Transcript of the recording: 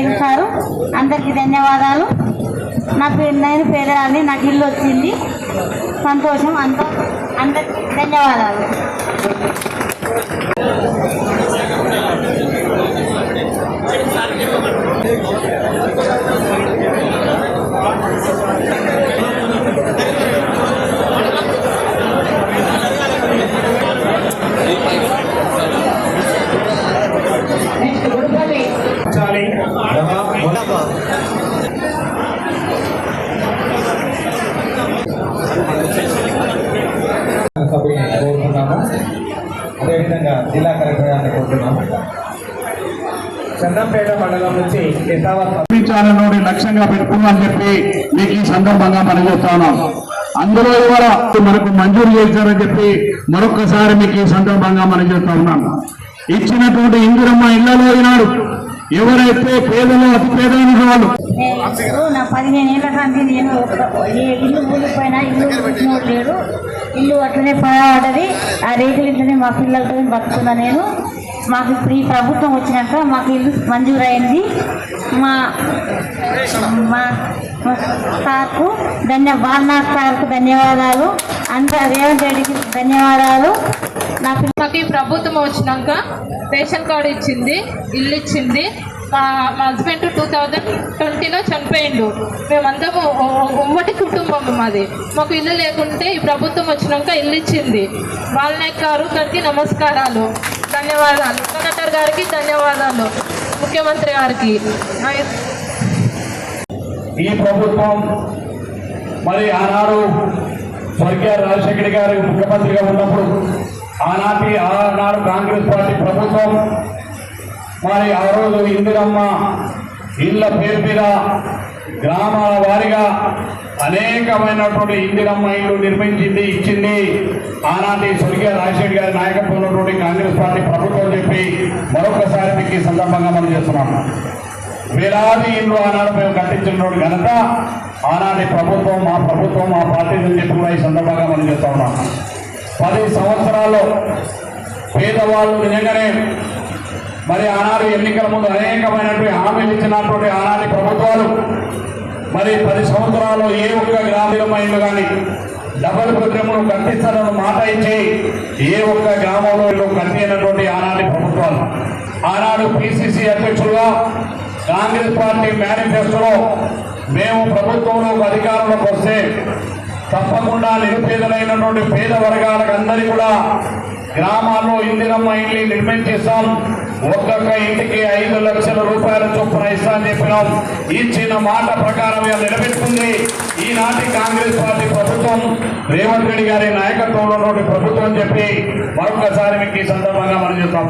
Naidu sir అందరికీ ధన్యవాదాలు. నా పేరు నేను పేదరాలి నాకు ఇల్లు వచ్చింది. సంతోషం అంత. అందరికీ ధన్యవాదాలు. కోరుతున్నాము అదేవిధంగా జిల్లా కలెక్టర్ కోరుతున్నాము చందంపేట మండలం నుంచి యథావత్ నిర్మించాలన్నోటి లక్ష్యంగా పెట్టుకున్నామని చెప్పి మీకు ఈ సందర్భంగా మనం చెప్తున్నాం అందులో ఇవాళ మనకు మంజూరు చేశారని చెప్పి మరొకసారి మీకు ఈ సందర్భంగా మనం చెప్తా ఉన్నాం. ఇచ్చినటువంటి ఇందిరమ్మ ఇళ్ళలో ఈనాడు ఎవరైతే పేదలు అతి పేదైన వాళ్ళు నా పదిహేను ఏళ్ళ కాంతి నేను ఇల్లు కూలిపోయినా ఇల్లు కూర్చున్నోడు లేడు. ఇల్లు అట్లనే పడబడ్డది ఆ రేకుల ఇంట్లోనే మా పిల్లలతో బతుకున్నా నేను. మాకు ఇప్పుడు ఈ ప్రభుత్వం వచ్చినాక మాకు ఇల్లు మంజూరు అయింది మా మా సార్కు ధన్య బాలనాథ్ సార్కు ధన్యవాదాలు. అందరూ రేవంత్ రెడ్డికి ధన్యవాదాలు. నాకు మాకు ఈ ప్రభుత్వం వచ్చినాక రేషన్ కార్డు ఇచ్చింది ఇల్లు ఇచ్చింది. మా మా హస్బెండ్ టూ థౌజండ్ ట్వంటీలో చనిపోయిండు. మేమందరము ఉమ్మటి కుటుంబం మాది. మాకు ఇల్లు లేకుంటే ఈ ప్రభుత్వం వచ్చినాక ఇల్లు ఇచ్చింది. బాలనాయక్ గారు గారికి నమస్కారాలు ధన్యవాదాలు. కలెక్టర్ గారికి ధన్యవాదాలు. ముఖ్యమంత్రి గారికి. ఈ ప్రభుత్వం మరి ఆనాడు స్వర్గీయ రాజశేఖర గారు ముఖ్యమంత్రిగా ఉన్నప్పుడు ఆనాటి ఆనాడు కాంగ్రెస్ పార్టీ ప్రభుత్వం మరి ఆ రోజు ఇందిరమ్మ ఇళ్ళ పేరు మీద గ్రామాల వారిగా అనేకమైనటువంటి ఇందిరమ్మ ఇల్లు నిర్మించింది ఇచ్చింది. ఆనాటి స్వర్గీయ రాజశేఖర్ గారి నాయకత్వంలో ఉన్నటువంటి కాంగ్రెస్ పార్టీ ప్రభుత్వం చెప్పి మరొకసారి మీకు ఈ సందర్భంగా మనం చేస్తున్నాం. వేలాది ఇల్లు ఆనాడు మేము కట్టించినటువంటి ఘనత ఆనాటి ప్రభుత్వం మా ప్రభుత్వం మా పార్టీ నుంచి చెప్పి కూడా ఈ సందర్భంగా మనం చెప్తా ఉన్నాం. పది సంవత్సరాల్లో పేదవాళ్ళు నిజంగానే మరి ఆనాడు ఎన్నికల ముందు అనేకమైనటువంటి హామీలు ఇచ్చినటువంటి ఆనాటి ప్రభుత్వాలు మరి పది సంవత్సరాలు ఏ ఒక్క గ్రామీణ కానీ డబల్ బెడ్రూమ్లు కట్టిస్తారని మాట ఇచ్చి ఏ ఒక్క గ్రామంలో ఇల్లు కట్టినటువంటి ఆనాటి ప్రభుత్వాలు. ఆనాడు పిసిసి అధ్యక్షులుగా కాంగ్రెస్ పార్టీ మేనిఫెస్టోలో మేము ప్రభుత్వంలో అధికారంలోకి వస్తే తప్పకుండా నిరుపేదలైనటువంటి పేద వర్గాలకు అందరి కూడా గ్రామాల్లో ఇందిరమ్మ ఇల్లు నిర్మించేస్తాం ఒక్కొక్క ఇంటికి ఐదు లక్షల రూపాయల చొప్పున ఇస్తామని చెప్పినాం. ఇచ్చిన మాట ప్రకారం నిలబెట్టుకుంది. ఈనాటి కాంగ్రెస్ పార్టీ ప్రభుత్వం. రేవంత్ రెడ్డి గారి నాయకత్వంలో ప్రభుత్వం చెప్పి మరొకసారి మీకు ఈ సందర్భంగా మనం చెప్తా